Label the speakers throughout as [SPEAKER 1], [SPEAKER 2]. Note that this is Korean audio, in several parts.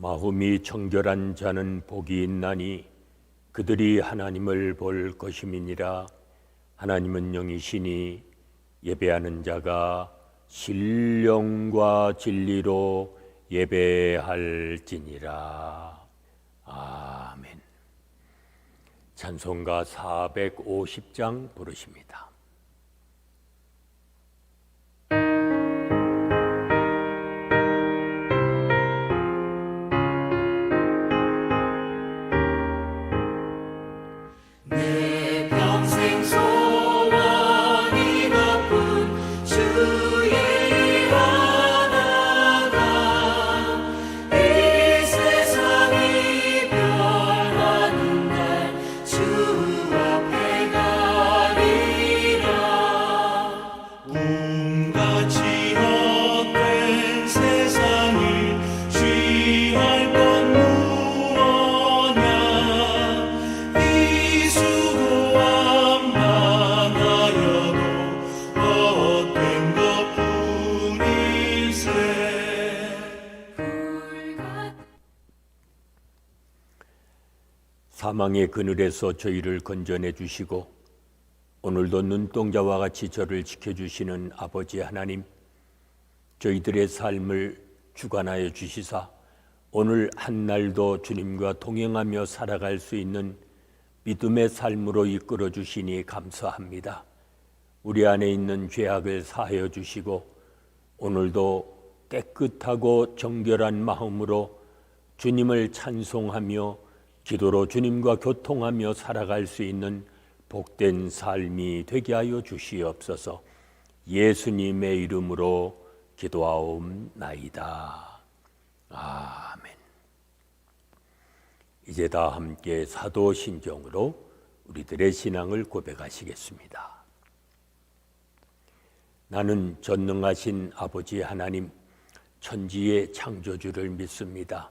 [SPEAKER 1] 마음이 청결한 자는 복이 있나니 그들이 하나님을 볼 것임이니라. 하나님은 영이시니 예배하는 자가 신령과 진리로 예배할지니라. 아멘. 찬송가 450장 부르십니다. 사망의 그늘에서 저희를 건져내 주시고 오늘도 눈동자와 같이 저를 지켜주시는 아버지 하나님 저희들의 삶을 주관하여 주시사 오늘 한 날도 주님과 동행하며 살아갈 수 있는 믿음의 삶으로 이끌어 주시니 감사합니다. 우리 안에 있는 죄악을 사하여 주시고 오늘도 깨끗하고 정결한 마음으로 주님을 찬송하며 기도로 주님과 교통하며 살아갈 수 있는 복된 삶이 되게 하여 주시옵소서. 예수님의 이름으로 기도하옵나이다. 아멘. 이제 다 함께 사도신경으로 우리들의 신앙을 고백하시겠습니다. 나는 전능하신 아버지 하나님, 천지의 창조주를 믿습니다.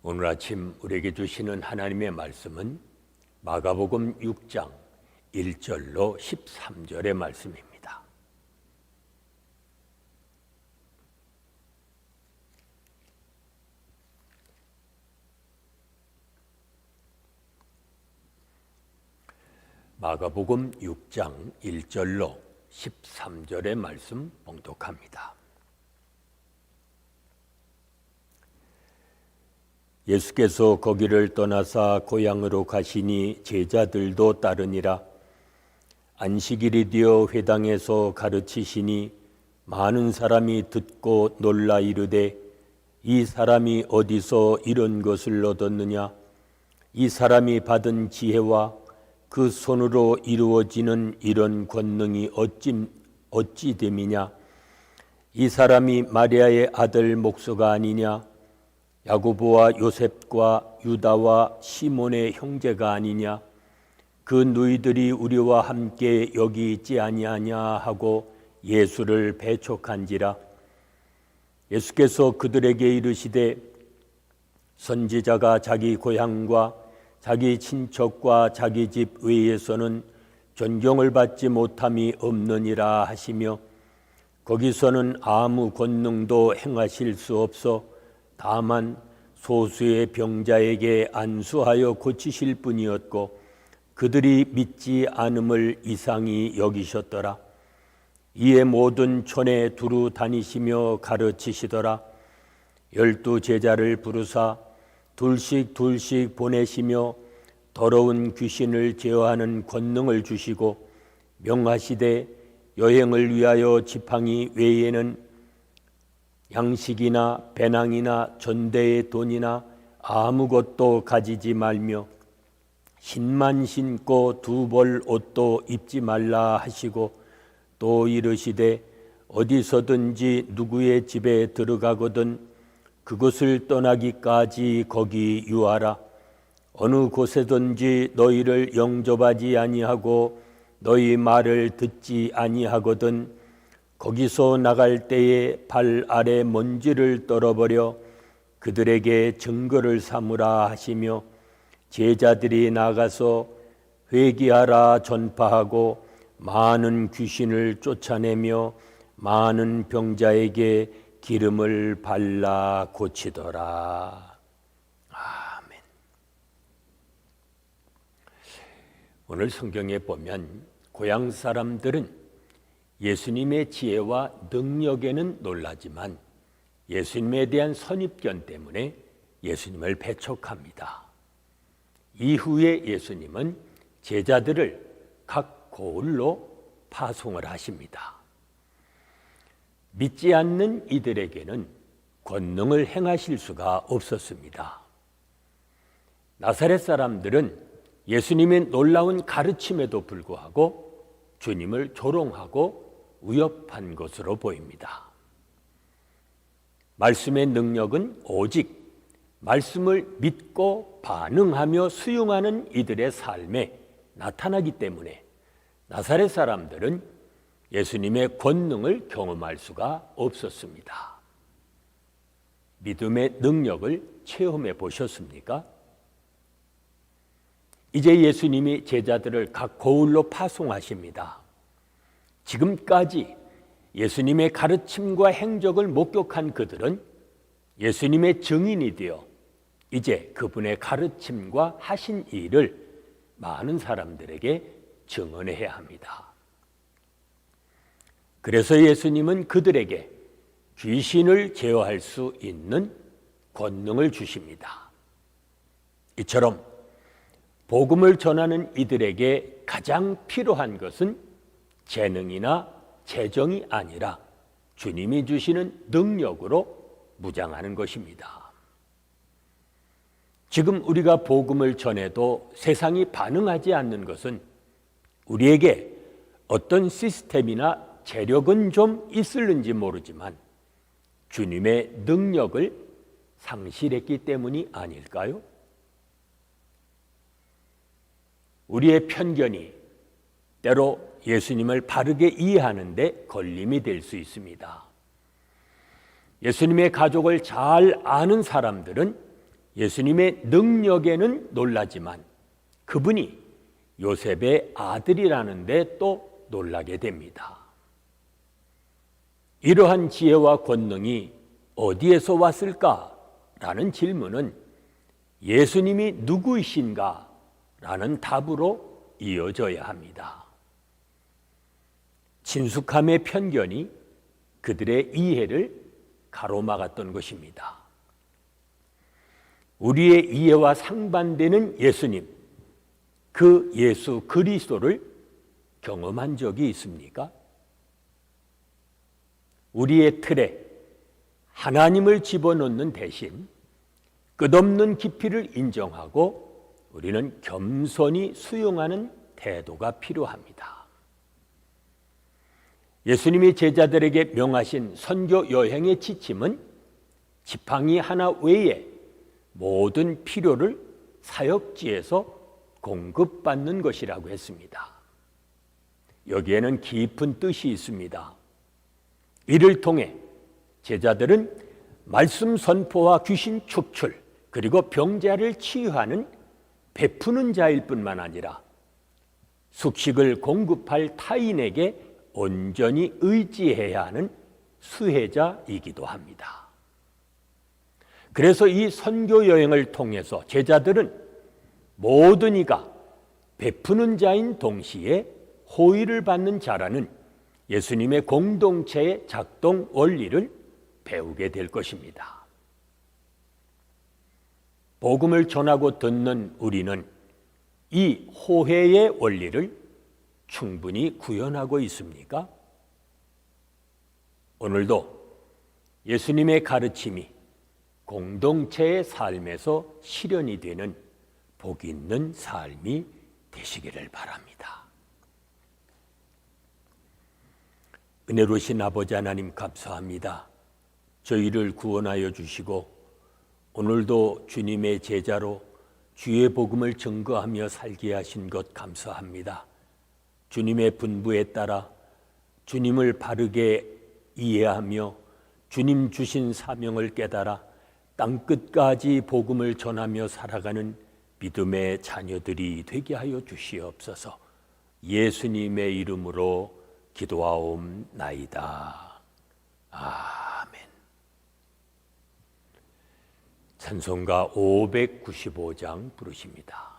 [SPEAKER 1] 오늘 아침 우리에게 주시는 하나님의 말씀은 마가복음 6장 1절로 13절의 말씀입니다. 마가복음 6장 1절로 13절의 말씀 봉독합니다. 예수께서 거기를 떠나사 고향으로 가시니 제자들도 따르니라. 안식일이 되어 회당에서 가르치시니 많은 사람이 듣고 놀라 이르되 이 사람이 어디서 이런 것을 얻었느냐? 이 사람이 받은 지혜와 그 손으로 이루어지는 이런 권능이 어찌 어찌 됨이냐? 이 사람이 마리아의 아들 목소가 아니냐 야고보와 요셉과 유다와 시몬의 형제가 아니냐? 그 누이들이 우리와 함께 여기 있지 아니하냐? 하고 예수를 배촉한지라. 예수께서 그들에게 이르시되 선지자가 자기 고향과 자기 친척과 자기 집 외에서는 존경을 받지 못함이 없느니라 하시며 거기서는 아무 권능도 행하실 수 없어 다만 소수의 병자에게 안수하여 고치실 뿐이었고 그들이 믿지 않음을 이상히 여기셨더라. 이에 모든 촌에 두루 다니시며 가르치시더라. 열두 제자를 부르사 둘씩 둘씩 보내시며 더러운 귀신을 제어하는 권능을 주시고 명하시되 여행을 위하여 지팡이 외에는 양식이나 배낭이나 전대의 돈이나 아무것도 가지지 말며 신만 신고 두 벌 옷도 입지 말라 하시고 또 이르시되 어디서든지 누구의 집에 들어가거든 그곳을 떠나기까지 거기 유하라. 어느 곳에든지 너희를 영접하지 아니하고 너희 말을 듣지 아니하거든 거기서 나갈 때에 발 아래 먼지를 떨어버려 그들에게 증거를 삼으라 하시며 제자들이 나가서 회개하라 전파하고 많은 귀신을 쫓아내며 많은 병자에게 기름을 발라 고치더라. 아멘. 오늘 성경에 보면 고향 사람들은 예수님의 지혜와 능력에는 놀라지만 예수님에 대한 선입견 때문에 예수님을 배척합니다. 이후에 예수님은 제자들을 각 고을로 파송을 하십니다. 믿지 않는 이들에게는 권능을 행하실 수가 없었습니다. 나사렛 사람들은 예수님의 놀라운 가르침에도 불구하고 주님을 조롱하고 위협한 것으로 보입니다. 말씀의 능력은 오직 말씀을 믿고 반응하며 수용하는 이들의 삶에 나타나기 때문에 나사렛 사람들은 예수님의 권능을 경험할 수가 없었습니다. 믿음의 능력을 체험해 보셨습니까? 이제 예수님이 제자들을 각 고을로 파송하십니다. 지금까지 예수님의 가르침과 행적을 목격한 그들은 예수님의 증인이 되어 이제 그분의 가르침과 하신 일을 많은 사람들에게 증언해야 합니다. 그래서 예수님은 그들에게 귀신을 제어할 수 있는 권능을 주십니다. 이처럼 복음을 전하는 이들에게 가장 필요한 것은 재능이나 재정이 아니라 주님이 주시는 능력으로 무장하는 것입니다. 지금 우리가 복음을 전해도 세상이 반응하지 않는 것은 우리에게 어떤 시스템이나 재력은 좀 있을는지 모르지만 주님의 능력을 상실했기 때문이 아닐까요? 우리의 편견이 때로 예수님을 바르게 이해하는데 걸림이 될 수 있습니다. 예수님의 가족을 잘 아는 사람들은 예수님의 능력에는 놀라지만 그분이 요셉의 아들이라는데 또 놀라게 됩니다. 이러한 지혜와 권능이 어디에서 왔을까라는 질문은 예수님이 누구이신가 라는 답으로 이어져야 합니다. 친숙함의 편견이 그들의 이해를 가로막았던 것입니다. 우리의 이해와 상반되는 예수님, 그 예수 그리스도를 경험한 적이 있습니까? 우리의 틀에 하나님을 집어넣는 대신 끝없는 깊이를 인정하고 우리는 겸손히 수용하는 태도가 필요합니다. 예수님이 제자들에게 명하신 선교 여행의 지침은 지팡이 하나 외에 모든 필요를 사역지에서 공급받는 것이라고 했습니다. 여기에는 깊은 뜻이 있습니다. 이를 통해 제자들은 말씀 선포와 귀신 축출 그리고 병자를 치유하는 베푸는 자일 뿐만 아니라 숙식을 공급할 타인에게 온전히 의지해야 하는 수혜자이기도 합니다. 그래서 이 선교 여행을 통해서 제자들은 모든 이가 베푸는 자인 동시에 호의를 받는 자라는 예수님의 공동체의 작동 원리를 배우게 될 것입니다. 복음을 전하고 듣는 우리는 이 호혜의 원리를 충분히 구현하고 있습니까? 오늘도 예수님의 가르침이 공동체의 삶에서 실현이 되는 복 있는 삶이 되시기를 바랍니다. 은혜로신 아버지 하나님 감사합니다. 저희를 구원하여 주시고 오늘도 주님의 제자로 주의 복음을 증거하며 살게 하신 것 감사합니다. 주님의 분부에 따라 주님을 바르게 이해하며 주님 주신 사명을 깨달아 땅 끝까지 복음을 전하며 살아가는 믿음의 자녀들이 되게 하여 주시옵소서. 예수님의 이름으로 기도하옵나이다. 아멘. 찬송가 595장 부르십니다.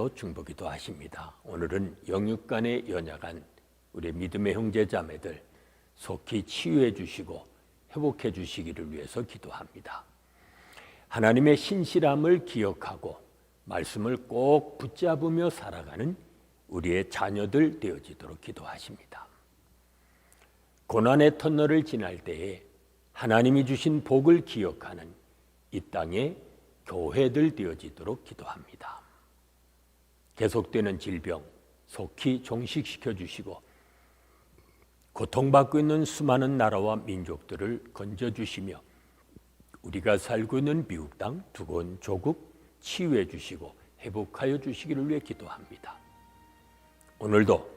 [SPEAKER 1] 합심해서 중보기도 하십니다. 오늘은 영육간에 연약한 우리 믿음의 형제 자매들 속히 치유해 주시고 회복해 주시기를 위해서 기도합니다. 하나님의 신실함을 기억하고 말씀을 꼭 붙잡으며 살아가는 우리의 자녀들 되어지도록 기도하십니다. 고난의 터널을 지날 때에 하나님이 주신 복을 기억하는 이 땅의 교회들 되어지도록 기도합니다. 계속되는 질병 속히 종식시켜 주시고 고통받고 있는 수많은 나라와 민족들을 건져 주시며 우리가 살고 있는 미국 땅 두건 조국 치유해 주시고 회복하여 주시기를 위해 기도합니다. 오늘도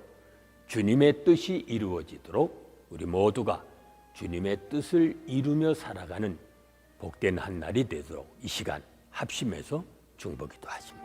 [SPEAKER 1] 주님의 뜻이 이루어지도록 우리 모두가 주님의 뜻을 이루며 살아가는 복된 한 날이 되도록 이 시간 합심해서 중보기도 하십니다.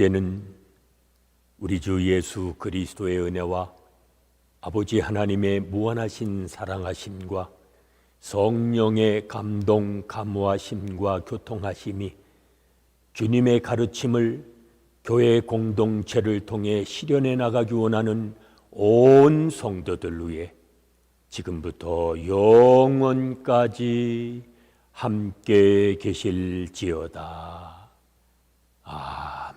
[SPEAKER 1] 이제는 우리 주 예수 그리스도의 은혜와 아버지 하나님의 무한하신 사랑하심과 성령의 감동 감화심과 교통하심이 주님의 가르침을 교회 공동체를 통해 실현해 나가기 원하는 온 성도들 위해 지금부터 영원까지 함께 계실지어다. 아.